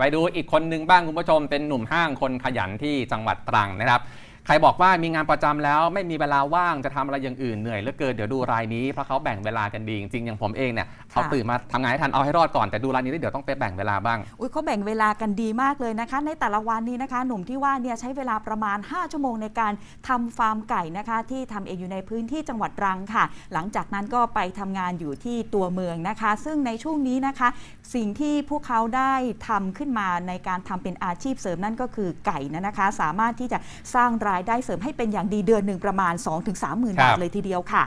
ไปดูอีกคนหนึ่งบ้างคุณผู้ชมเป็นหนุ่มห้างคนขยันที่จังหวัดตรังนะครับ ใครบอกว่ามีงานประจำแล้วไม่มีเวลาว่างจะทำอะไรอย่างอื่นเหนื่อยเหลือเกินเดี๋ยวดูรายนี้เพราะเขาแบ่งเวลากันดีจริงๆอย่างผมเองเนี่ยเอาตื่นมาทำงานให้ทันเอาให้รอดก่อนแต่ดูรายนี้แล้เดี๋ยวต้องไปแบ่งเวลาบ้างอุ้ยเขาแบ่งเวลากันดีมากเลยนะคะ ในแต่ละวันนี้นะคะ หนุ่มที่ว่าเนี่ยใช้เวลาประมาณ 5 ชั่วโมงในการทำฟาร์มไก่นะคะ ที่ทำเองอยู่ในพื้นที่จังหวัดรังค่ะ หลังจากนั้นก็ไปทำงานอยู่ที่ตัวเมืองนะคะ ซึ่งในช่วงนี้นะคะ สิ่งที่พวกเขาได้ทำขึ้นมาในการทำเป็นอาชีพเสริมนั่นก็คือไก่นะคะ สามารถที่จะสร้างรายได้เสริมให้เป็นอย่างดีเดือนหนึ่งประมาณ 2-3หมื่นครับบาทเลยทีเดียวค่ะ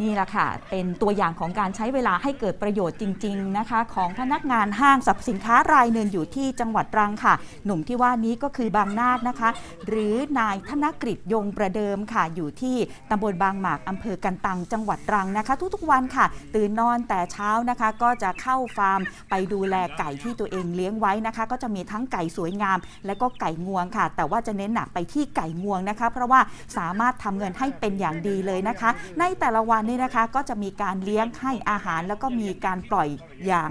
นี่แหละค่ะ เป็นตัวอย่างของการใช้เวลาให้เกิดประโยชน์จริง ๆนะคะ ของพนักงานห้างสรรพสินค้ารายหนึ่งอยู่ที่จังหวัดตรังค่ะ หนุ่มที่ว่านี้ก็คือบางนาดนะคะ หรือนายธนกฤษยงประเดิมค่ะอยู่ที่ตำบลบางหมากอำเภอกันตังจังหวัดตรังนะคะ ทุกๆวันค่ะ ตื่นนอนแต่เช้านะคะ ก็จะเข้าฟาร์มไปดูแลไก่ที่ตัวเองเลี้ยงไว้นะคะ ก็จะมีทั้งไก่สวยงาม และก็ไก่งวงค่ะ แต่ว่าจะเน้นหนักไปที่ไก่งวงนะคะ เพราะว่าสามารถทำเงินให้เป็นอย่างดีเลยนะคะ ในแต่ละวันนี่นะคะก็จะมีการเลี้ยงให้อาหารแล้วก็มีการปล่อยอย่าง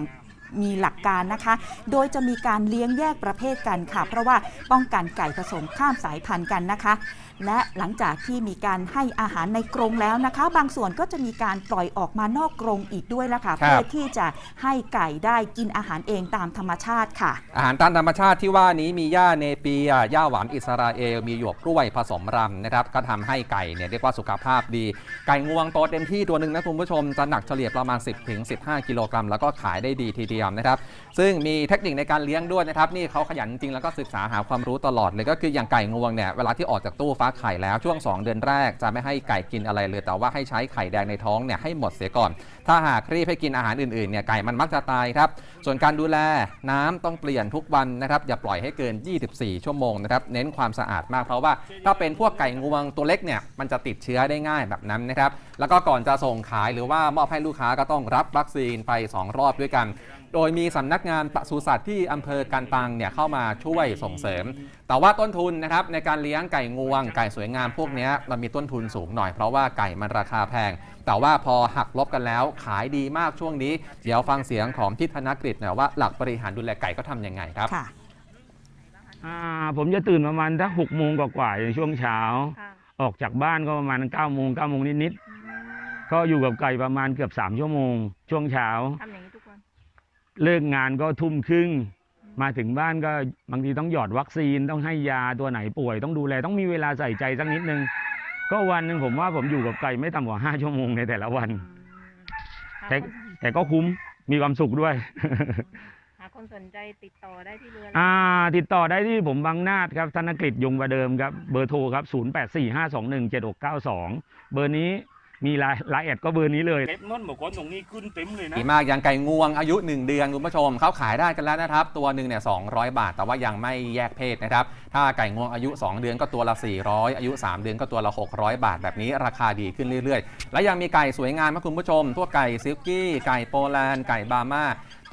มีหลักการนะคะ โดยจะมีการเลี้ยงแยกประเภทกันค่ะ เพราะว่าป้องกันไก่ผสมข้ามสายพันธุ์กันนะคะ และหลังจากที่มีการให้อาหารในกรงแล้วนะคะ บางส่วนก็จะมีการปล่อยออกมานอกกรงอีกด้วยละค่ะครับเพื่อที่จะให้ไก่ได้กินอาหารเองตามธรรมชาติค่ะ อาหารตามธรรมชาติที่ว่านี้มีหญ้าเนเปียหญ้าหวานอิสราเอล มีหยวกกล้วยผสมรำนะครับ ก็ทำให้ไก่เนี่ยเรียกว่าสุขภาพดี ไก่งวงโตเต็มที่ตัวหนึ่งนะคุณผู้ชมจะหนักเฉลี่ยประมาณ 10ถึง15 กิโลกรัมแล้วก็ขายได้ดีทีเดียวนะครับ ซึ่งมีเทคนิคในการเลี้ยงด้วยนะครับ นี่เขาขยันจริงแล้วก็ศึกษาหาความรู้ตลอดเลยก็คืออย่างไก่งวงเนี่ยเวลาที่ออกจากตู้ฟักไข่แล้วช่วง 2 เดือนแรกจะไม่ให้ไก่กินอะไรเลย แต่ว่าให้ใช้ไข่แดงในท้องเนี่ยให้หมดเสียก่อน ถ้าหากรีบให้กินอาหารอื่นๆเนี่ยไก่มันมักจะตายครับ ส่วนการดูแลน้ำต้องเปลี่ยนทุกวันนะครับอย่าปล่อยให้เกิน 24 ชั่วโมงนะครับเน้นความสะอาดมากเพราะว่า ถ้าเป็นพวกไก่งวงตัวเล็กเนี่ยมันจะติดเชื้อได้ง่ายแบบนั้นนะครับแล้วก็ก่อนจะส่งขายหรือว่ามอบให้ลูกค้าก็ต้องรับวัคซีนไป 2 รอบด้วยกันโดยมีสำนักงานปศุสัตว์ที่อำเภอกันตังเนี่ยเข้ามาช่วยส่งเสริม แต่ว่าต้นทุนนะครับในการเลี้ยงไก่งวง ไก่สวยงามพวกเนี้ยมันมีต้นทุนสูงหน่อยเพราะว่าไก่มันราคาแพง แต่ว่าพอหักลบกันแล้วขายดีมากช่วงนี้ เดี๋ยวฟังเสียงของพิธนกฤษหน่อยว่าหลักบริหารดูแลไก่ก็ทำยังไงครับค่ะอ่าผมจะตื่นประมาณถ้าหกโมงกว่าๆในช่วงเช้าค่ะออกจากบ้านก็ประมาณ9ก้าโมงเก้าโมงนิดๆก็อยู่กับไก่ประมาณเกือบ3ชั่วโมง ช่วงเช้าท เลิกงานก็ทุ่มครึ่ง มาถึงบ้านก็บางทีต้องหยอดวัคซีนต้องให้ยาตัวไหนป่วย ต้องดูแลต้องมีเวลาใส่ใจสักนิดนึง ก็วันหนึ่งผมว่าผมอยู่กับไก่ไม่ต่ำกว่า5ชั่วโมงในแต่ละวันหาแต่คนแต่ก็คุ้มมีความสุขด้วย หาคนสนใจติดต่อได้ที่เรืออ่า ติดต่อได้ที่ผมบางนาดครับธนกฤษยงประเดิมครับ เบอร์โทรครับ 0845217692 เบอร์นี้ มีไลน์ไลน์แอดก็เบอร์นี้เลยเก็บนนบอกว่าตรงนี้ขึ้นเต็มเลยนะดีมากอย่างไก่งวงอายุ 1 เดือนคุณผู้ชมเขาขายได้กันแล้วนะครับ ตัวหนึ่งเนี่ย200 บาท แต่ว่ายังไม่แยกเพศนะครับ ถ้าไก่งวงอายุ 2 เดือนก็ตัวละ 400 อายุ 3 เดือนก็ตัวละ 600 บาท แบบนี้ราคาดีขึ้นเรื่อย ๆ และยังมีไก่สวยงามนะคุณผู้ชมพวกไก่ซิลกี้ ไก่โปแลนด์ไก่บาม่า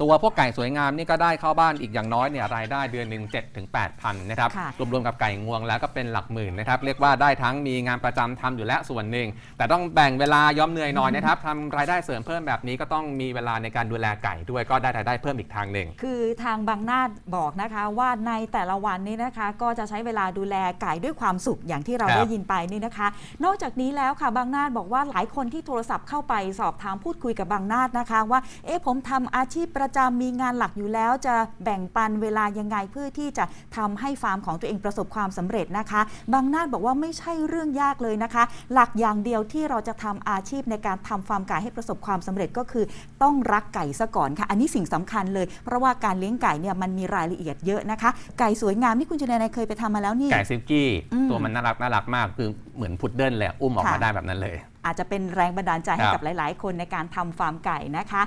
ตัวพวกไก่สวยงามนี่ก็ได้เข้าบ้านอีกอย่างน้อยเนี่ยรายได้เดือนหนึ่ง7ถึง8พันนะครับค่ะรวมๆกับไก่งวงแล้วก็เป็นหลักหมื่นนะครับเรียกว่าได้ทั้งมีงานประจำทำอยู่และส่วนหนึ่งแต่ต้องแบ่งเวลายอมเหนื่อยหน่อยนะครับทำรายได้เสริมเพิ่มแบบนี้ก็ต้องมีเวลาในการดูแลไก่ด้วยก็ได้รายได้เพิ่มอีกทางหนึ่ง คือทางบางนาดบอกนะคะว่าในแต่ละวันนี้นะคะ ก็จะใช้เวลาดูแลไก่ด้วยความสุขอย่างที่เราครับ ได้ยินไปนี่นะคะ นอกจากนี้แล้วค่ะบางนาดบอกว่าหลายคนที่โทรศัพท์เข้าไปสอบถามพูดคุยกับบางนาดนะคะ ว่าเอ๊ะผมทำอาชีพประจำมีงานหลักอยู่แล้ว จะแบ่งปันเวลายังไงเพื่อที่จะทำให้ฟาร์มของตัวเองประสบความสำเร็จนะคะ บางนาดบอกว่าไม่ใช่เรื่องยากเลยนะคะ หลักอย่างเดียวที่เราจะทำอาชีพในการทำฟาร์มไก่ให้ประสบความสำเร็จก็คือ ต้องรักไก่ซะก่อนค่ะ อันนี้สิ่งสำคัญเลย เพราะว่าการเลี้ยงไก่เนี่ยมันมีรายละเอียดเยอะนะคะ ไก่สวยงามนี่คุณชนายเคยไปทำมาแล้วนี่ไก่ซิลกี้อืมตัวมันน่ารักน่ารักมากคือเหมือนพุดเดิ้ลเลยอุ้มออกมาค่ะได้แบบนั้นเลย อาจจะเป็นแรงบันดาลใจให้ครับกับหลาย ๆ คนในการทำฟาร์มไก่นะคะ